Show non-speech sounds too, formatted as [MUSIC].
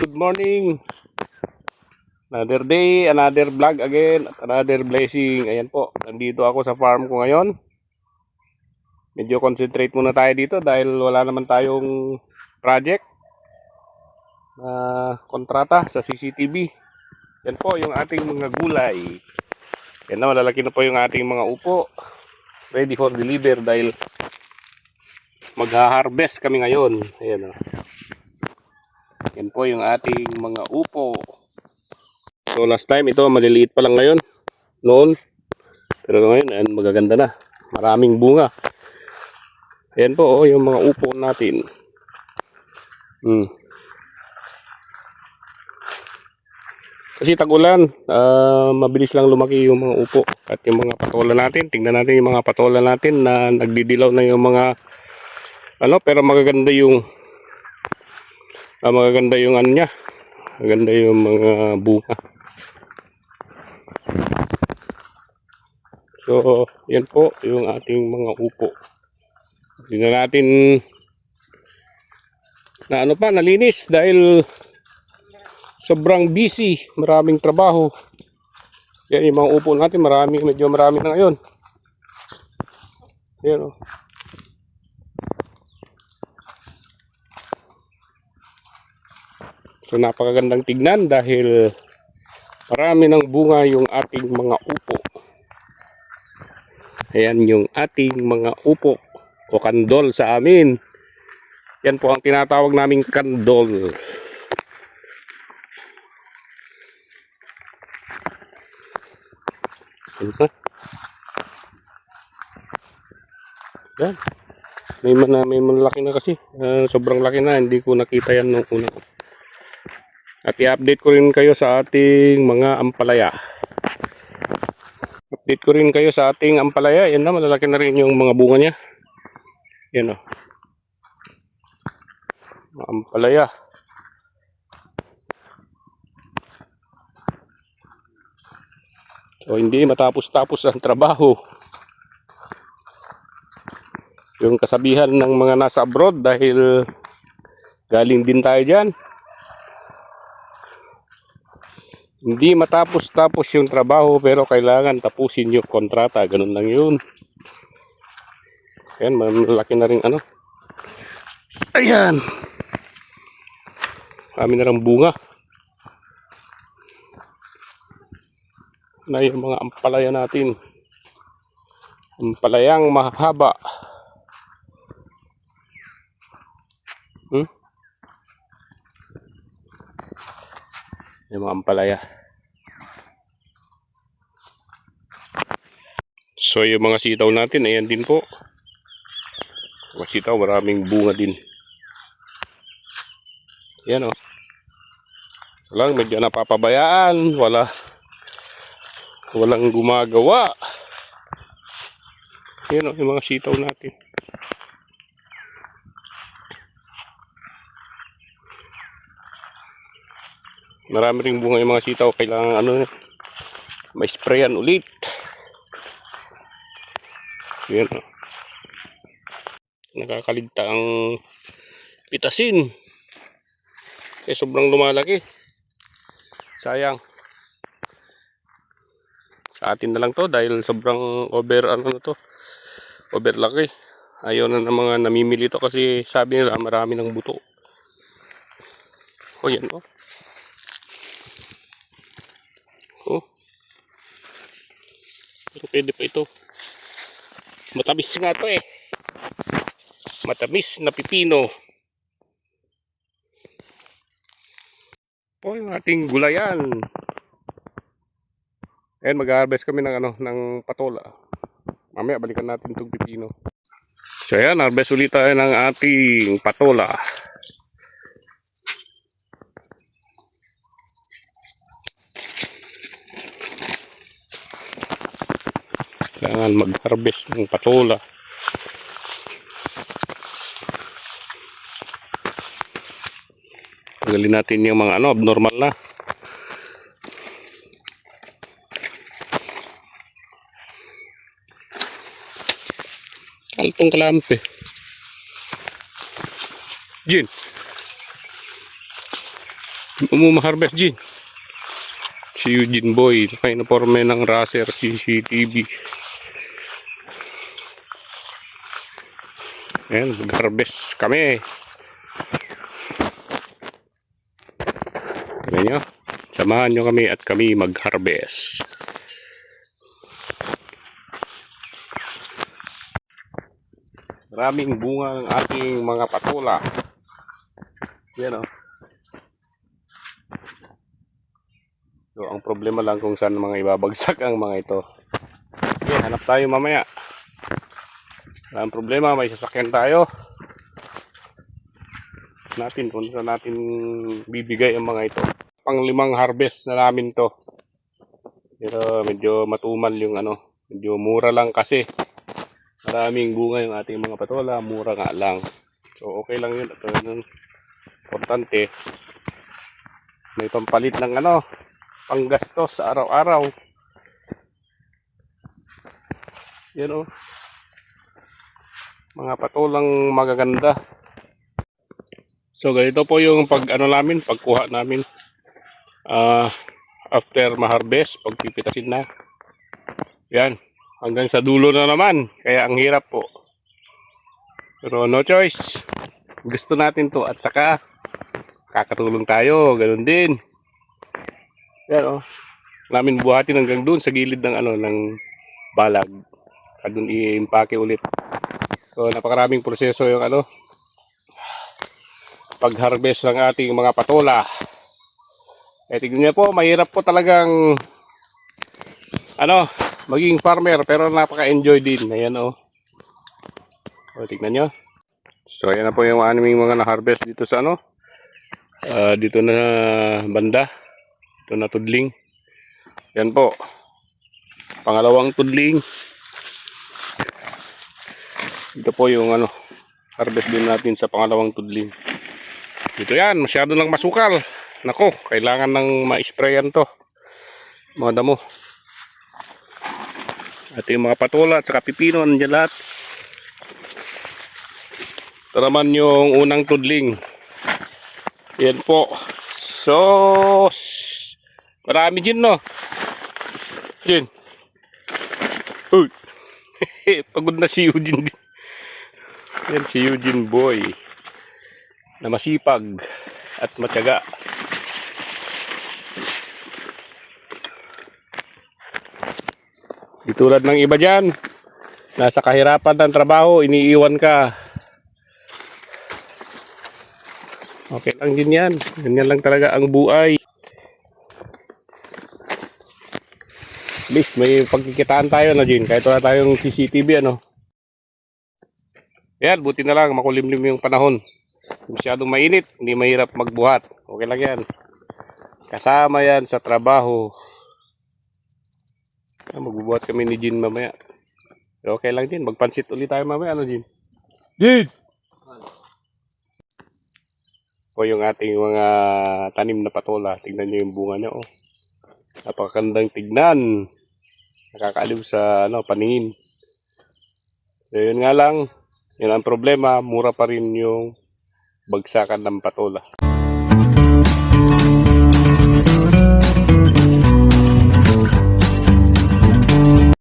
Good morning. Another day, another vlog again, another blessing. Ayan po, nandito ako sa farm ko ngayon. Medyo concentrate muna tayo dito dahil wala naman tayong project na kontrata sa CCTV. Yan po yung ating mga gulay. Yan na, malalaki na po yung ating mga upo. Ready for deliver dahil magha-harvest kami ngayon. Ayan o. Po yung ating mga upo. So last time ito maliliit pa lang ngayon. Noon. Pero ngayon ayan, magaganda na. Maraming bunga. Ayan po oh, yung mga upo natin. Hmm. Kasi tag-ulan, ah, mabilis lang lumaki yung mga upo. At yung mga patola natin, tingnan natin yung mga patola natin na nagdidilaw na yung mga ano, pero magaganda yung Ah, magaganda yung ano niya. Maganda yung mga bunga. So, yan po yung ating mga upo. Hindi na natin na ano pa, nalinis dahil sobrang busy. Maraming trabaho. Yan yung mga upo natin. Marami, medyo marami na ngayon. Yan o. So napakagandang tignan dahil marami ng bunga yung ating mga upo. Ayan yung ating mga upo o kandol sa amin. Yan po ang tinatawag naming kandol. Yan. May, man, may malaki na kasi. Ah, sobrang laki na. Hindi ko nakita yan nung una. At i-update ko rin kayo sa ating mga ampalaya. Update ko rin kayo sa ating ampalaya. Yan na, malalaki na rin yung mga bunga niya. Yan o. Mga ampalaya. So, hindi matapos-tapos ang trabaho. Yung kasabihan ng mga nasa abroad dahil galing din tayo dyan. Hindi matapos-tapos yung trabaho pero kailangan tapusin yung kontrata. Ganun lang yun. Ayan, malaki na rin ano. Ayan. Kami na rin bunga. Na yung mga ampalaya natin. Ampalayang mahaba. Yung mga ampalaya. So yung mga sitaw natin, ayan din po. Mga sitaw, maraming bunga din. Yan o. Oh. Walang medyo napapabayaan. Wala. Walang gumagawa. Yan o, yung mga sitaw natin. Marami ring bunga yung mga sitaw. Kailangan ano, may sprayan ulit. Yan o. Nakakaligta ang pitasin. Eh sobrang lumalaki. Sayang. Sa atin na lang to dahil sobrang over ano to. Overlaki. Ayaw na ng mga namimili to kasi sabi nila marami ng buto. O yan o. Pero pwede pa ito. Matamis nga to eh. Matamis na pipino. Po yung ating gulayan. Ayan, mag-harvest kami ng ano, ng patola. Mamaya balikan natin itong pipino. So ayan, harvest ulit tayo ng ating patola. Kailangan mag-harvest ng patola. Tanggalin natin yung mga ano, abnormal na. Kalpong kalampe. Jin. Umuma-harvest, Jin. Si Eugene Boy. Naka-uniforme ng Racer CCTV. Ayan, mag-harvest kami. Tignan nyo. Samahan nyo kami at kami mag-harvest. Maraming bunga ng ating mga patula. Yan o. So, ang problema lang kung saan mga ibabagsak ang mga ito. Okay, hanap tayo mamaya. Ang problema, may sasakyan tayo. Natin kung saan natin bibigay ang mga ito. Panglimang harvest na namin to. Pero medyo matumal yung ano, medyo mura lang kasi. Maraming bunga yung ating mga patola, mura nga lang. So okay lang yun. At yun, importante, may pampalit ng ano, panggastos sa araw-araw. Yan o. Mga patulang magaganda. So ganito po yung pag ano namin, pagkuha namin. Ah, after ma-harvest, pagpipitasin na. Yan. Hanggang sa dulo na naman. Kaya ang hirap po. Pero no choice. Gusto natin to at saka kakatulong tayo. Ganun din. Yan oh. Namin buhatin hanggang doon sa gilid ng ano ng balag. At doon i-impake ulit. So napakaraming proseso yung ano pag-harvest ng ating mga patola. Eh tignan niyo po, mahirap po talagang ano, maging farmer pero napaka-enjoy din. Ayan oh. O tignan niyo. So ayan na po yung aming mga na-harvest dito sa ano. Ah, dito na banda. Dito na tudling. Yan po. Pangalawang tudling. Ito po yung ano, harvest din natin sa pangalawang tudling. Dito yan, masyado lang masukal. Nako, kailangan ng ma-sprayan to. Mga damo. At yung mga patola at saka pipino, nandiyan lahat. Ito naman yung unang tudling. Yan po. So, marami din no. Yan. Uy. [LAUGHS] Pagod na si Eugene. Yan si Eugene Boy. Na masipag at matyaga. Di tulad ng iba dyan, nasa kahirapan ng trabaho, iniiwan ka. Okay lang din yan. Ganyan lang talaga ang buhay. Least may pagkikitaan tayo na Jin. Kahit wala tayong CCTV ano. Yan, buti na lang makulimlim yung panahon. Masyadong mainit, hindi mahirap magbuhat. Okay lang yan. Kasama yan sa trabaho. Ah, magbubuhat kami ni Jin mamaya. Okay lang din. Magpansit ulit tayo mamaya. Ano, Jin? Jin! O yung ating mga tanim na patola. Tignan nyo yung bunga niya. Oh. Napakagandang tignan. Nakakaaliw sa ano, paningin. So, yun nga lang. Yun ang problema. Mura pa rin yung bagsakan ng patola.